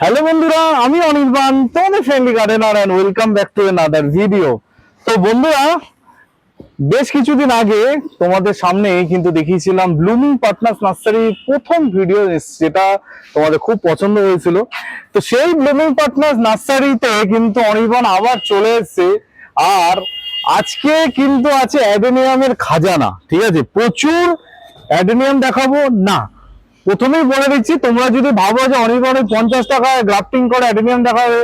Hello বন্ধুরা, আমি অনির্বাণ, তোমাদের friendly gardener and welcome back to another video তো বন্ধুরা, বেশ কিছুদিন আগে তোমাদের সামনে কিন্তু দেখিয়েছিলাম ব্লুমিং পার্টনার্স নার্সারি প্রথম ভিডিও যেটা তোমাদের খুব পছন্দ হয়েছিল। তো সেই ব্লুমিং পার্টনার্স নার্সারিতে কিন্তু অনির্বাণ আবার চলে এসেছে। আর আজকে কিন্তু আছে অ্যাডেনিয়ামের খাজানা, ঠিক আছে? প্রচুর অ্যাডেনিয়াম দেখাবো? না প্রথমেই বলে দিচ্ছি, তোমরা যদি ভাবো যে অনেক অনেক পঞ্চাশ টাকায় গ্রাফটিং করে, অ্যাডেনিয়াম দেখাবে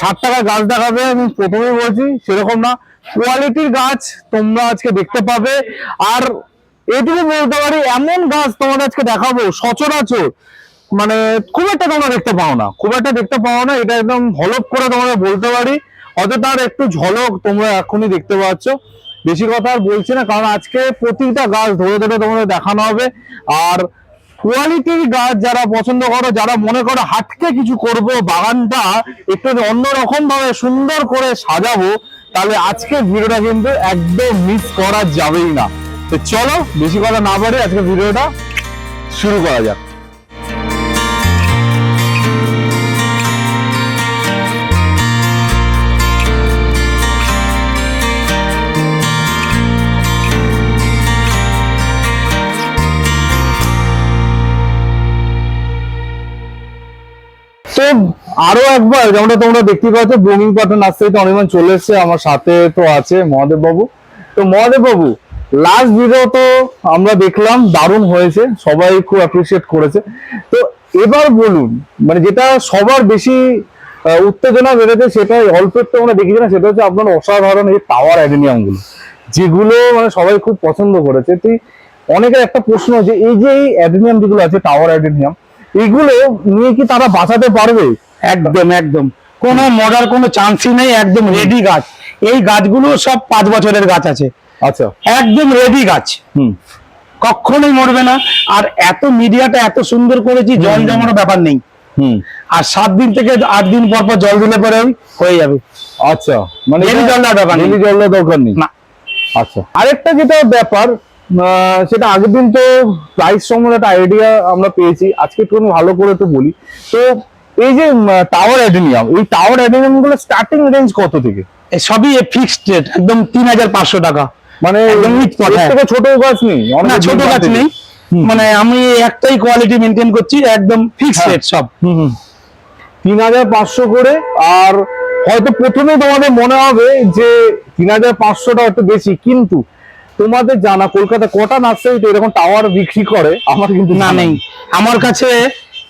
ষাট টাকায় গাছ দেখাবে, আমি প্রথমেই বলছি, সেরকম না। কোয়ালিটির গাছ তোমরা আজকে দেখতে পাবে। আর এটুকু বলতে পারি, এমন গাছ তোমাদের আজকে দেখাবো, সচরাচর। মানে খুব একটা তোমরা দেখতে পাও না, খুব একটা দেখতে পাও না, এটা একদম হলপ করে তোমরা বলতে পারি। হয়তো তার একটু ঝলক তোমরা এখনই দেখতে পাচ্ছ। বেশি কথা আর বলছি না, কারণ আজকে প্রতিটা গাছ ধরে ধরে তোমাদের দেখানো হবে। আর কোয়ালিটির গাছ যারা পছন্দ করো, যারা মনে করো হাটকে কিছু করব, বাগানটা একটু অন্যরকম ভাবে সুন্দর করে সাজাবো, তাহলে আজকে ভিডিওটা কিন্তু একদম মিস করা যাবেই না। তো চলো, বেশি কথা না পারে আজকে ভিডিওটা শুরু করা যাক। তো আরও একবার, যেমনটা তোমরা দেখতে পাচ্ছ ব্লুমিং পাটন নার্সারিতে অনির্বাণ চলে এসেছে, আমার সাথে তো আছে মহাদেব বাবু তো মহাদেব বাবু লাস্ট ভিডিও তো আমরা দেখলাম, দারুণ হয়েছে, সবাই খুব অ্যাপ্রিসিয়েট করেছে। তো এবার বলুন মানে যেটা সবার বেশি উত্তেজনা বেড়েছে সেটাই, অল্প একটু আমরা দেখেছি না, সেটা হচ্ছে আপনার অসাধারণ এই টাওয়ার অ্যাডেনিয়ামগুলো যেগুলো মানে সবাই খুব পছন্দ করেছে। তুই অনেকের একটা প্রশ্ন যে এই যে এই অ্যাডেনিয়াম যেগুলো আছে টাওয়ার অ্যাডেনিয়াম এগুলো নিয়ে কি তারা বাঁচাতে পারবে? একদম একদম। কোনো মরার কোনো চান্সই নেই একদম রেডি গাছ। এই গাছগুলো সব পাঁচ বছরের গাছ আছে। আচ্ছা। একদম রেডি গাছ। হুম। কখনোই মরবে না। আর এত মিডিয়াটা এত সুন্দর করেছি জল জমানো ব্যাপার নেই। হুম। আর সাত দিন থেকে আট দিন পর পর জল দিলে পরে হয়ে যাবে। আচ্ছা মানে জল দেওয়ার দরকার নেই। জল দেওয়ার দরকার নেই। না। আচ্ছা। আরেকটা যেটা ব্যাপার সেটা আগের দিন তো প্রাইস সম্বন্ধে একটা আইডিয়া আমরা পেয়েছি। আজকে একটু ভালো করে একটু বলি। তো এই যে টাওয়ার অ্যাডেনিয়াম এই টাওয়ার অ্যাডেনিয়ামগুলো স্টার্টিং রেঞ্জ কত থেকে? এ সবই ফিক্সড রেট একদম তিন হাজার পাঁচশো টাকা। মানে হ্যাঁ। থেকে ছোট গাছ নেই না ছোট গাছ নেই। মানে আমি একটাই কোয়ালিটি মেনটেন করছি একদম ফিক্সড হ্যাঁ। রেট সব। তিন হাজার পাঁচশো করে আর হয়তো প্রথমে তোমাদের মনে হবে যে তিন হাজার পাঁচশোটা হয়তো বেশি কিন্তু তোমাদের জানা কলকাতা কটা নার্সারিতে এরকম টাওয়ার বিক্রি করে? আমার কিন্তু না নেই। আমার কাছে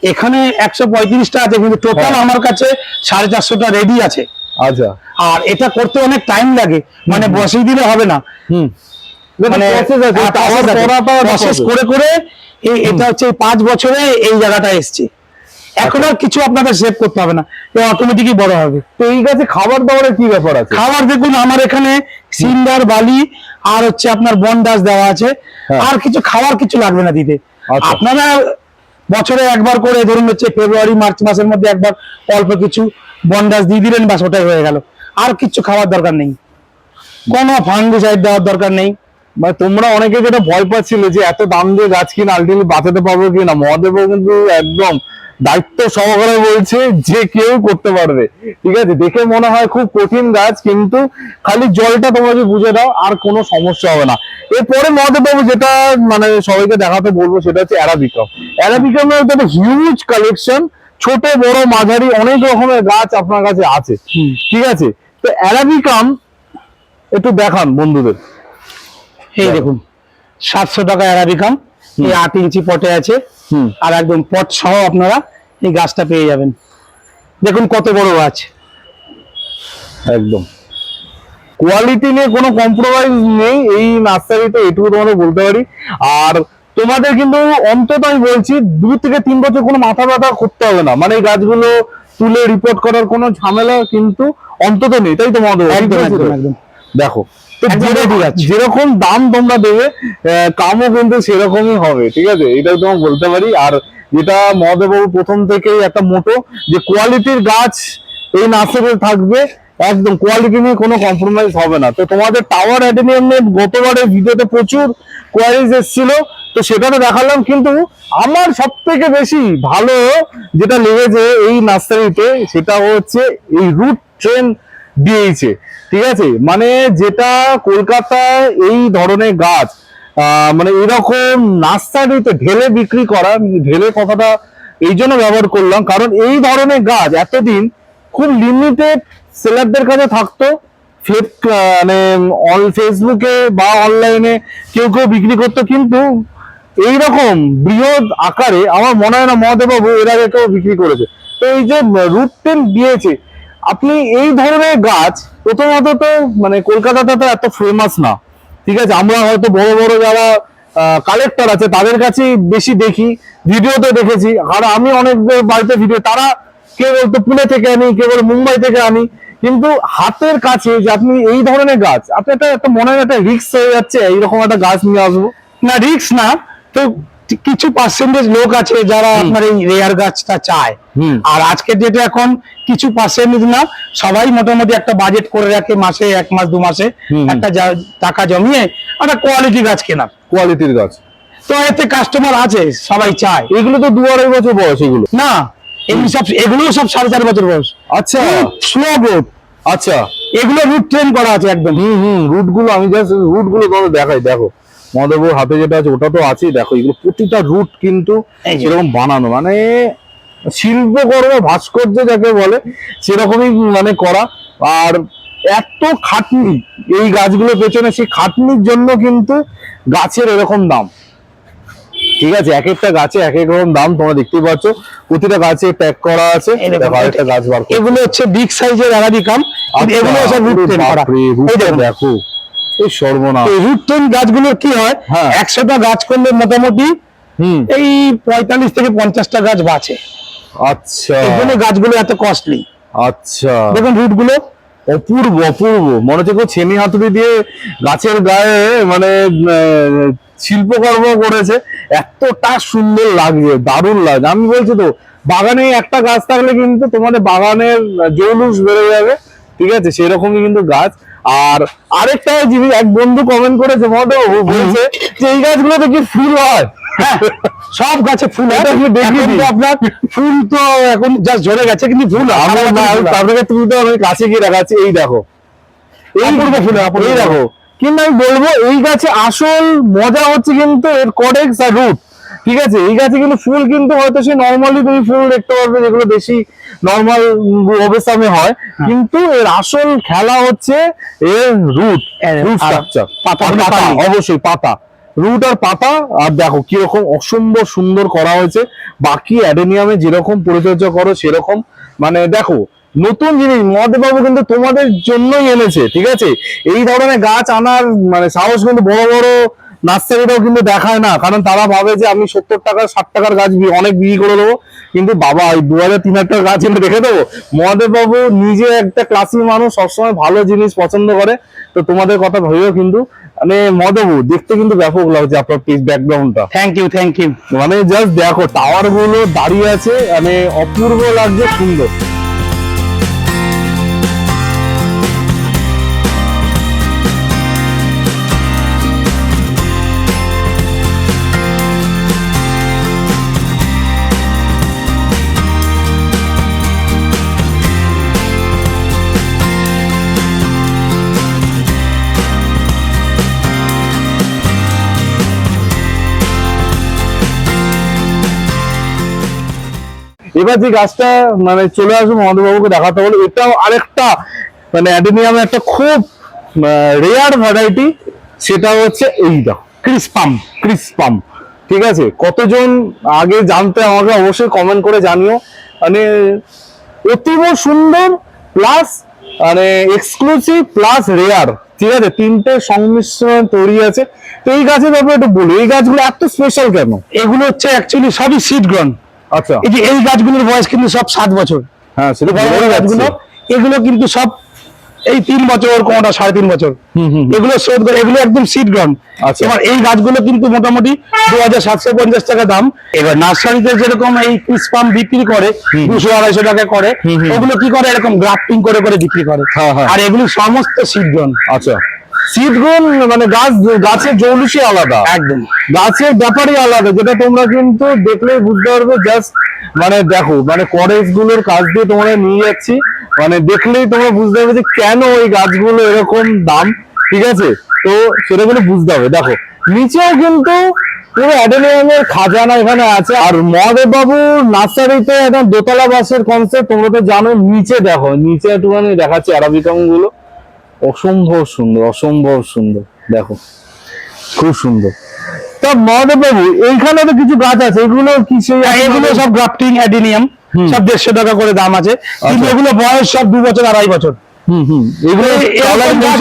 এখানে একশো পঁয়ত্রিশটা আছে কিন্তু টোটাল হ্যাঁ। আমার কাছে সাড়ে চারশোটা রেডি আছে। আচ্ছা। আর এটা করতে অনেক টাইম লাগে মানে বসিয়ে দিলে হবে না। হুম। মানে process। করে করে এই এটা হচ্ছে পাঁচ বছরে এই জায়গাটা এসছে। এখন আচ্ছা। আর কিছু আপনাদের সেভ করতে হবে না। অটোমেটিকই বড় হবে। তো এই গাছে খাবার দাবারের কি ব্যাপার আছে? খাবার দেখুন আমার এখানে সিন্ডার বালি আর হচ্ছে আপনার বন্ডাস দেওয়া আছে। হ্যাঁ। আর কিছু খাবার কিছু লাগবে না দিতে। আচ্ছা। আপনারা বছরে একবার করে ধরুন হচ্ছে ফেব্রুয়ারি মার্চ মাসের মধ্যে একবার অল্প কিছু বন্ডাস দিয়ে দিলেন বাস ওটাই হয়ে গেল। আর কিছু খাওয়ার দরকার নেই। কোনো ফাঙ্গিসাইড দেওয়ার দরকার নেই। মানে তোমরা অনেকে যেটা ভয় পাচ্ছিলে যে এত দাম দিয়ে গাছ কিনা আলটিমেটলি বাঁচাতে পারব কিনা মহাদেব কিন্তু একদম দায়িত্ব সহকারে বলছে যে কেউ করতে পারবে। ঠিক আছে? দেখে মনে হয় খুব কঠিন গাছ কিন্তু খালি জলটা তোমরা যদি বুঝে দাও আর কোনো সমস্যা হবে না। এরপরে মহাদেব বাবু যেটা মানে সবাইকে দেখাতে বলব সেটা হচ্ছে অ্যারাবিকাম অ্যারাবিকামের একটা হিউজ কালেকশন ছোট বড় মাঝারি অনেক রকমের গাছ আপনার কাছে আছে। ঠিক আছে? তো অ্যারাবিকাম একটু দেখান বন্ধুদের। এই দেখুন সাতশো টাকা অ্যারাবিকাম এই আট ইঞ্চি পটে আছে। আর একদম পট সহ আপনারা এই গাছটা পেয়ে যাবেন। দেখুন কত বড় গাছ। একদম। কোয়ালিটি নিয়ে কোনো কম্প্রোমাইজ নেই। এই নার্সারিতে এটুকু তোমাদের বলতে পারি। আর তোমাদের কিন্তু অন্তত আমি বলছি দু থেকে তিন বছর কোনো মাথা ব্যথা করতে হবে না। মানে এই গাছগুলো তুলে রিপোর্ট করার কোনো ঝামেলা কিন্তু অন্তত নেই। তাই তো মহাদেব? একদম ঠিক আছে একদম তো? একদম। দেখো যেরকম- দাম তোমরা দেবে কামও কিন্তু সেরকমই হবে ঠিক আছে? এটাও তোমাকে বলতে পারি। আর যেটা মহাদেববাবু প্রথম থেকেই একটা মোটো যে কোয়ালিটির গাছ এই নার্সারিতে থাকবে একদম কোয়ালিটি নিয়ে কোনো কম্প্রোমাইজ হবে না। তো তোমাদের টাওয়ার অ্যাডেনিয়াম নিয়ে গতবারের ভিডিওতে প্রচুর কোয়ারিজ এসেছিল তো সেটা তো দেখালাম কিন্তু আমার সব থেকে বেশি ভালো যেটা লেগেছে এই নার্সারিতে সেটা হচ্ছে এই রুট ট্রেন দিয়েছে ঠিক আছে? মানে যেটা কলকাতায় এই ধরনের গাছ মানে এরকম নার্সারিতে ঢেলে বিক্রি করা, ঢেলে কথাটা এই জন্য ব্যবহার করলাম। কারণ এই ধরনের গাছ এতদিন খুব লিমিটেড সেলারদের কাছে থাকতো। ফ্লিপ মানে অল ফেসবুকে বা অনলাইনে কেউ কেউ বিক্রি করতো। কিন্তু এইরকম বৃহৎ আকারে, আমার মনে হয় না মহাদেবাবু এর আগে কেউ বিক্রি করেছে। তো এই যে রুট টেন দিয়েছে আপনি এই ধরনের গাছ প্রথমত তো মানে কলকাতাতে তো এত ফেমাস না। ঠিক আছে, আমরা হয়তো বড় বড় যারা কালেক্টর আছে, তাদের কাছেই বেশি দেখি। ভিডিওতে দেখেছি, আর আমি অনেক বাড়িতে ভিডিও তারা কেউ বলতো পুনে থেকে আনি কেউ বলে মুম্বাই থেকে আনি। কিন্তু হাতের কাছে যে আপনি এই ধরনের গাছ আপনি একটা একটা মনে একটা রিক্স হয়ে যাচ্ছে, এইরকম একটা গাছ নিয়ে আসব। না রিক্স না, তো কিছু পার্সেন্টেজ লোক আছে যারা আপনার এই রেয়ার গাছটা চায়। আর আজকের ডেটে এখন কিছু পার্সেন্টেজ না সবাই মোটামুটি একটা বাজেট করে রাখে মাসে এক মাস দু মাসে একটা টাকা জমিয়ে একটা কোয়ালিটি গাছ কেনা কোয়ালিটির গাছ। তো এতে কাস্টমার আছে সবাই চায়। এগুলো তো দু আড়াই বছর বয়স এগুলো। না এগুলো সব এগুলো সব সাড়ে চার বছর বয়স। আচ্ছা। স্লো গ্রোথ আচ্ছা। এগুলো রুট ট্রেন করা আছে একদম। হুম হুম রুটগুলো আমি জাস্ট রুটগুলো দেখাই দেখো। মহাদেবুর হাতে যেটা আছে ওটা তো আছেই। দেখো এগুলো প্রতিটা রুট কিন্তু। সেরকম বানানো। মানে শিল্পকর্ম ভাস্কর্য যাকে বলে সেরকমই মানে করা। আর এত খাটনি এই গাছগুলোর পেছনে সেই খাটনির জন্য কিন্তু গাছের এরকম দাম। ঠিক আছে এক একটা গাছে এক এক রকম দাম তোমরা দেখতেই পাচ্ছ। প্রতিটা গাছে প্যাক করা আছে। আরেকটা গাছ বার এগুলো হচ্ছে বিগ সাইজের অ্যারাবিকাম আচ্ছা, এগুলো সব রুট দেখো। এই সর্বনাশ। এই গাছগুলোর কি হয়? হ্যাঁ। একশোটা গাছ করলে মোটামুটি এই পঁয়তাল্লিশ থেকে পঞ্চাশটা গাছ বাঁচে। আচ্ছা। এই জন্য গাছগুলো এত কস্টলি আচ্ছা। দেখুন অপূর্ব অপূর্ব। মনে হচ্ছে ছেনি হাতুড়ি দিয়ে গাছের গায়ে মানে শিল্পকর্ম করেছে। এতটা সুন্দর লাগছে দারুণ লাগছে। আমি বলছি তো বাগানে একটা গাছ থাকলে কিন্তু তোমাদের বাগানের জৌলুস বেড়ে যাবে। ঠিক আছে? সেরকমই কিন্তু গাছ। আর আরেকটা জিনিস এক বন্ধু কমেন্ট করেছে মনে বলছে যে এই গাছগুলোতে কি ফুল হয়? হ্যাঁ, সব গাছে ফুল। আপনার ফুল তো এখন জাস্ট ঝরে গেছে কিন্তু ফুল। তারপরে তুমি তো কাছে গিয়ে দেখাচ্ছি এই দেখো। এই ফুল, এই দেখো। কিন্তু আমি বলব এই গাছে আসল মজা হচ্ছে কিন্তু এর কডেক্স আর রুট ঠিক আছে? এই গাছে কিন্তু ফুল কিন্তু হয়তো সে নর্মালি তুমি ফুল দেখতে পারবে যেগুলো বেশি নর্মাল অবস্থানে হয় হ্যাঁ। কিন্তু এর আসল খেলা হচ্ছে এর রুট রুট স্ট্রাকচার পাতা। অবশ্যই পাতা রুট আর পাতা আর দেখো কীরকম অসম্ভব সুন্দর করা হয়েছে বাকি অ্যাডেনিয়ামে যেরকম পরিচর্যা করো সেরকম মানে দেখো নতুন জিনিস মহাদেববাবু কিন্তু তোমাদের জন্যই এনেছে ঠিক আছে এই ধরনের গাছ আনার মানে সাহস কিন্তু বড় বড় নার্সারিটাও কিন্তু দেখায় না কারণ তারা ভাবে যে আমি সত্তর টাকা ষাট টাকার গাছ অনেক বিক্রি করে দেবো। কিন্তু বাবা ওই দু হাজার তিন হাজার গাছ এনে রেখে দেবো? মহাদেববাবু নিজে একটা ক্লাসি মানুষ সবসময় ভালো জিনিস পছন্দ করে। তো তোমাদের কথা ভেবেও কিন্তু মানে মহাদেবু দেখতে কিন্তু ব্যাপক লাগছে আপনার পিস ব্যাকগ্রাউন্ডটা থ্যাংক ইউ থ্যাংক ইউ মানে জাস্ট দেখো টাওয়ারগুলো দাঁড়িয়ে আছে মানে অপূর্ব লাগছে সুন্দর। এবার যে গাছটা মানে চলে আসবে মহাদেববাবুকে দেখাতে বলে এটাও আরেকটা মানে অ্যাডেনিয়ামে একটা খুব রেয়ার ভ্যারাইটি সেটা হচ্ছে এইটা ক্রিসপাম ক্রিসপাম ঠিক আছে? কতজন আগে জানতে আমাকে অবশ্যই কমেন্ট করে জানিও। মানে অতীব সুন্দর প্লাস মানে এক্সক্লুসিভ প্লাস রেয়ার ঠিক আছে? তিনটে সংমিশ্রণ তৈরি আছে। তো এই গাছের ব্যাপারে একটু বলি, এই গাছগুলো এত স্পেশাল কেন? এগুলো হচ্ছে অ্যাকচুয়ালি সবই সিড আচ্ছা। এই যে এই গাছগুলোর বয়স কিন্তু সব সাত বছর। হ্যাঁ সেটা বড় বড় গাছগুলো এগুলো কিন্তু সব এই তিন বছর কোনটা সাড়ে তিন বছর। এগুলো শোধ করে এগুলো একদম সিড গ্রন আচ্ছা। এবার এই গাছগুলো কিন্তু মোটামুটি দু হাজার সাতশো পঞ্চাশ টাকা দাম। এবার নার্সারিতে যেরকম এই ক্রিসপাম বিক্রি করে দুশো আড়াইশো টাকা করে ওগুলো কি করে? এরকম গ্রাফটিং করে করে বিক্রি করে। হ্যাঁ, হ্যাঁ। আর এগুলো সমস্ত সিড গ্রন আচ্ছা। মানে গাছ গাছের আলাদা। একদম। গাছের ব্যাপারই আলাদা যেটা তোমরা কিন্তু দেখলেই বুঝতে পারবে জাস্ট মানে দেখো মানে করেজগুলোর কাজ দিয়ে তোমরা নিয়ে যাচ্ছি। মানে দেখলেই তোমরা বুঝতে পারবে যে কেন ওই গাছগুলো এরকম দাম ঠিক আছে? তো সেটা কিন্তু বুঝতে হবে। দেখো নিচেও কিন্তু পুরো অ্যাডেনিয়ামের খাজানা এখানে আছে। আর মহাদেব বাবু নার্সারিতে একটা দোতলা বাসের কনসেপ্ট তোমরা তো জানো নিচে দেখো নিচে একটুখানি দেখাচ্ছি অ্যারাবিকামগুলো অসম্ভব সুন্দর অসম্ভব সুন্দর। দেখো খুব সুন্দর। তা মহাদেব বাবু এইখানে তো কিছু গাছ আছে এগুলো কি সেই এগুলো সব গ্রাফটিং অ্যাডিনিয়াম সব দেড়শো টাকা করে দাম আছে কিন্তু আচ্ছা। এগুলো বয়স সব দু বছর আড়াই বছর। হুম হুম। এগুলো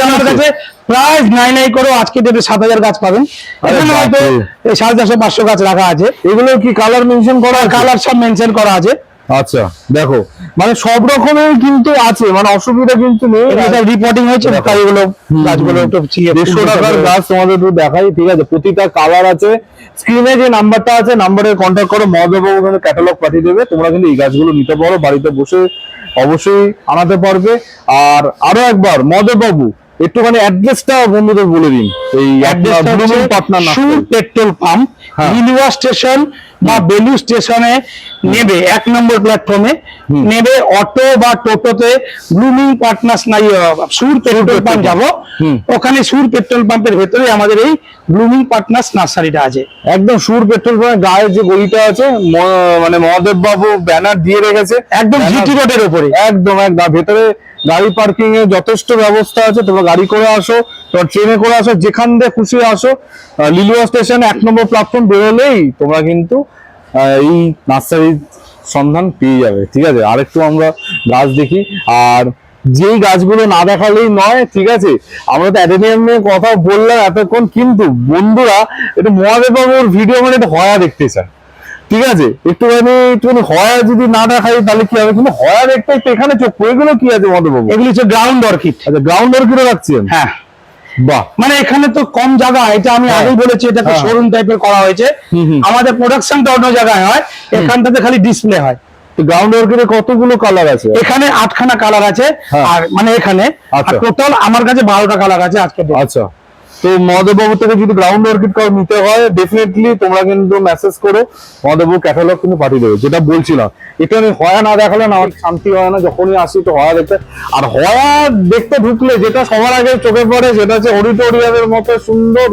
আমার কাছে প্রায় নাই নাই করে আজকে ডেটে সাত হাজার গাছ পাবেন এখানে হয়তো এই সাড়ে চারশো পাঁচশো গাছ রাখা আছে। এগুলো কি কালার মেনশন করা? কালার সব মেনশন করা আছে। আচ্ছা দেখো মানে সব রকমের কিন্তু আছে মানে অসুবিধা কিন্তু নেই। রিপোর্টিং হয়েছে। তাই এগুলো গাছগুলো একটু দেড়শো টাকার গাছ তোমাদের তো দেখাই ঠিক আছে? প্রতিটা কালার আছে। স্ক্রিনে যে নাম্বারটা আছে নাম্বারে কন্ট্যাক্ট করো মহাদেববাবু কিন্তু ক্যাটালগ পাঠিয়ে দেবে। তোমরা কিন্তু এই গাছগুলো নিতে পারো বাড়িতে বসে অবশ্যই আনাতে পারবে। আর আরও একবার মহাদেববাবু একটুখানি অ্যাড্রেসটা বন্ধুদের বলে দিন। এই অ্যাড্রেসটা হচ্ছে সুর পেট্রোল পাম্প। লিলুয়া স্টেশন বা বেলু স্টেশনে নেবে এক নম্বর প্ল্যাটফর্মে নেবে অটো বা টোটোতে ব্লুমিং পার্টনার্স নাই সুর পেট্রোল পাম্প যাব। ওখানে সুর পেট্রোল পাম্পের ভেতরে আমাদের এই ব্লুমিং পার্টনার্স নার্সারিটা আছে। একদম সুর পেট্রোল পাম্পের গায়ে যে গলিটা আছে মানে মহাদেব বাবু ব্যানার দিয়ে রেখেছে। একদম জিটি রোডের উপরে। একদম একদম। ভেতরে গাড়ি পার্কিং এর যথেষ্ট ব্যবস্থা আছে, তোমরা গাড়ি করে আসো, তোমরা ট্রেনে করে আসো, যেখান দিয়ে খুশি আসো। লিলুয়া স্টেশন এক নম্বর প্ল্যাটফর্ম বেরোলেই তোমরা কিন্তু এই নার্সারির সন্ধান পেয়ে যাবে, ঠিক আছে? আরেকটু আমরা গাছ দেখি। আর যেই গাছগুলো না দেখালেই নয়, ঠিক আছে? আমরা তো অ্যাডেনিয়াম নিয়ে কথা বললাম এতক্ষণ, কিন্তু বন্ধুরা একটু মহাদেব বাবুর ভিডিও মানে একটু হয়া দেখতে চায়। ঠিক আছে? একটুখানি একটুখানি হয়া যদি না দেখাই তাহলে কি হবে? কিন্তু হয়া দেখতে তো এখানে চোখ এগুলো কি আছে মহাদেববাবু এগুলি হচ্ছে গ্রাউন্ড অর্কিড আচ্ছা গ্রাউন্ড অর্কিডও রাখছেন হ্যাঁ। বাহ। মানে এখানে তো কম জায়গা এটা আমি হ্যাঁ। আগেই বলেছি এটাকে হ্যাঁ। শোরুম টাইপের করা হয়েছে। আমাদের প্রোডাকশনটা অন্য জায়গায় হয় এখানটাতে খালি ডিসপ্লে হয়। গ্রাউন্ড অর্কিডে কতগুলো কালার আছে? এখানে আটখানা কালার আছে হ্যাঁ। আর মানে এখানে আচ্ছা। টোটাল আমার কাছে বারোটা কালার আছে আজকে আচ্ছা। তো মহাদেববাবু থেকে যদি গ্রাউন্ড অর্কিড কার্ড নিতে হয় ডেফিনেটলি তোমরা কিন্তু মেসেজ করো মহাদেববাবু ক্যাটালগ কিন্তু পাঠিয়ে দেবে, যেটা বলছিলাম। এটা আমি হয়া না দেখালে না, আমার শান্তি হয় না, যখনই আসি তো হয়া দেখতে। আর হয়া দেখতে ঢুকলে যেটা সবার আগে চোখে পড়ে, সেটা হচ্ছে অডিটোরিয়ামের মতো সুন্দর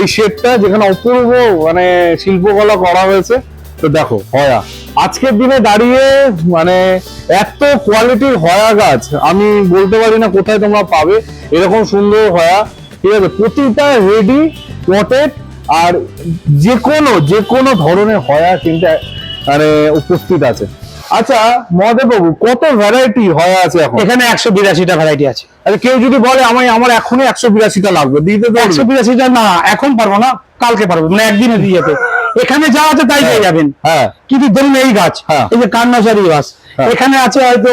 এই শেডটা যেখানে অপূর্ব মানে শিল্পকলা করা হয়েছে। তো দেখো, হয়া। আজকের দিনে দাঁড়িয়ে মানে এত কোয়ালিটির হয়া গাছ, আমি বলতে পারি না কোথায় তোমরা পাবে, এরকম সুন্দর হয়া। ঠিক আছে প্রতিটা রেডি পটেড আর যে কোনো যে কোনো ধরনের হয়া কিন্তু মানে উপস্থিত আছে। আচ্ছা মহাদেব বাবু কত ভ্যারাইটি হয়া আছে এখন? এখানে একশো বিরাশিটা ভ্যারাইটি আছে। আচ্ছা কেউ যদি বলে আমি আমার এখনই একশো বিরাশিটা লাগবে দিতে তো একশো বিরাশিটা না এখন পারব না কালকে পারব মানে একদিনে দিয়ে যেতে। এখানে যা আছে তাই পেয়ে যাবেন। হ্যাঁ। কিন্তু ধরুন এই গাছ হ্যাঁ। এই যে কান্নাসারি গাছ হ্যাঁ। এখানে আছে হয়তো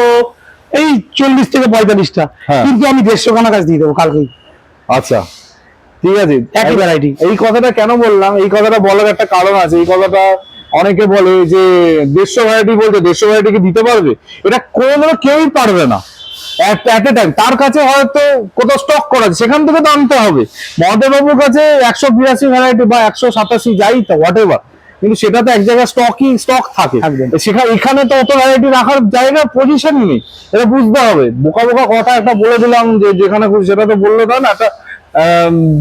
এই চল্লিশ থেকে পঁয়তাল্লিশটা। হ্যাঁ। কিন্তু আমি দেড়শো খানা গাছ দিয়ে দেবো কালকেই। আচ্ছা ঠিক আছে। একই ভ্যারাইটি এই কথাটা কেন বললাম? এই কথাটা বলার একটা কারণ আছে। এই কথাটা অনেকে বলে যে দেড়শো ভ্যারাইটি বলতে দেড়শো ভ্যারাইটি কি দিতে পারবে? এটা কোনো কেউই পারবে না। অ্যাট এ টাইম তার কাছে হয়তো কোথাও স্টক করা আছে। সেখান থেকে তো আনতে হবে। মহাদেব বাবুর কাছে একশো বিরাশি ভ্যারাইটি বা একশো সাতাশি যাই তো হোয়াট এভার কিন্তু সেটা তো এক জায়গায় স্টকই স্টক থাকে। সেখানে এখানে তো অত ভ্যারাইটি রাখার জায়গা পজিশনই নেই। এটা বুঝতে হবে। বোকা বোকা কথা একটা বলে দিলাম যে যেখানে খুশি সেটা তো বলল না না একটা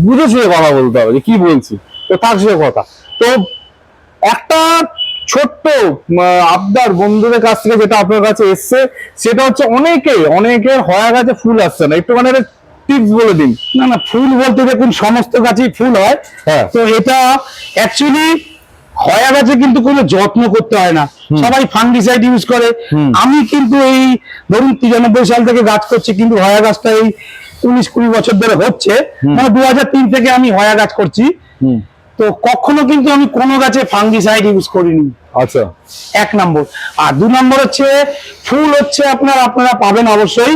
বুঝে শুয়ে কথা বলতে হবে যে কি বলছি। তো তার সে কথা। তো একটা ছোট্ট আবদার বন্ধুদের কাছ থেকে যেটা আপনার কাছে এসছে সেটা হচ্ছে অনেকে অনেকের হয়া গাছে ফুল আসছে না। একটুখানি টিপস বলে দিন। না না ফুল বলতে দেখুন সমস্ত গাছেই ফুল হয়। হ্যাঁ। তো এটা অ্যাকচুয়ালি হয়া গাছে কিন্তু কোনো যত্ন করতে হয় না। সবাই ফাঙ্গিসাইড ইউজ করে। আমি কিন্তু এই ধরুন তিরানব্বই সাল থেকে গাছ করছি কিন্তু হয়া গাছটা এই উনিশ কুড়ি বছর ধরে হচ্ছে। মানে দু থেকে আমি হয়া গাছ করছি। তো কখনো কিন্তু আমি কোনো গাছে ফাঙ্গিসাইড ইউজ করিনি। আচ্ছা। এক নম্বর। আর দু নম্বর হচ্ছে ফুল হচ্ছে আপনার আপনারা পাবেন অবশ্যই।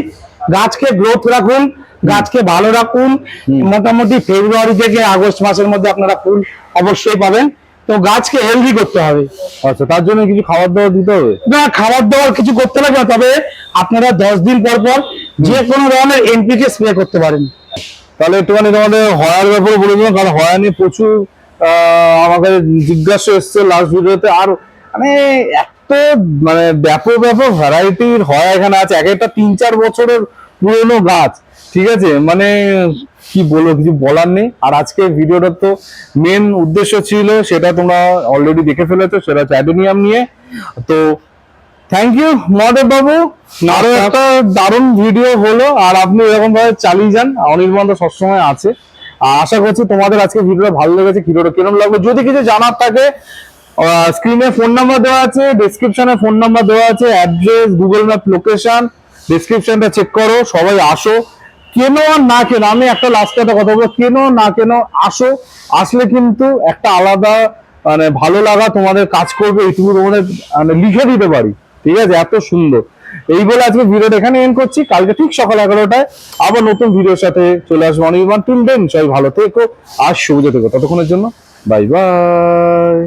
গাছকে গ্রোথ রাখুন গাছকে ভালো রাখুন। মোটামুটি ফেব্রুয়ারি থেকে আগস্ট মাসের মধ্যে আপনারা ফুল অবশ্যই পাবেন। তো গাছকে হেলদি করতে হবে। আচ্ছা তার জন্য কিছু খাবার দাবার দিতে হবে? না খাবার দাবার কিছু করতে লাগবে না, তবে আপনারা দশ দিন পর পর যে কোনো ধরনের এনপিকে স্প্রে করতে পারেন। তাহলে একটুখানি তোমাদের হয়ার ব্যাপারে বলে দিলাম কারণ হয়া নিয়ে প্রচুর আমাকে জিজ্ঞাসা এসছে লাস্ট ভিডিওতে আর মানে এত মানে ব্যাপক ব্যাপক ভ্যারাইটির হয়া এখানে আছে। এক একটা তিন চার বছরের পুরনো গাছ ঠিক আছে? মানে কি বলব কিছু বলার নেই। আর আজকে ভিডিওটার তো মেন উদ্দেশ্য ছিল সেটা তোমরা অলরেডি দেখে ফেলেছো সেটা হচ্ছে অ্যাডোনিয়াম নিয়ে। তো থ্যাংক ইউ মহাদেব বাবু। আরও একটা দারুণ ভিডিও হলো আর আপনি এরকম ভাবে চালিয়ে যান অনির্বাণ তো সবসময় আছে। আর আশা করছি তোমাদের আজকে ভিডিওটা ভালো লেগেছে ভিডিওটা কিরম লাগবে যদি কিছু জানার থাকে স্ক্রিনে ফোন নাম্বার দেওয়া আছে ডেসক্রিপশনে ফোন নাম্বার দেওয়া আছে অ্যাড্রেস গুগল ম্যাপ লোকেশন ডেসক্রিপশনটা চেক করো সবাই আসো। কেন না কেন? আমি একটা লাস্ট একটা কথা বলব, কেন না কেন? আসো, আসলে কিন্তু একটা আলাদা মানে ভালো লাগা তোমাদের কাজ করবে, এইটুকু তোমাদের মানে লিখে দিতে পারি। ঠিক আছে? এত সুন্দর। এই বলে আজকে ভিডিওটা এখানে এন্ড করছি। কালকে ঠিক সকাল এগারোটায় আবার নতুন ভিডিওর সাথে চলে আসব। অনির্বাণ টিল দেন সবাই ভালো থেকো আর সুবিধা থেকো ততক্ষণের জন্য বাই বাই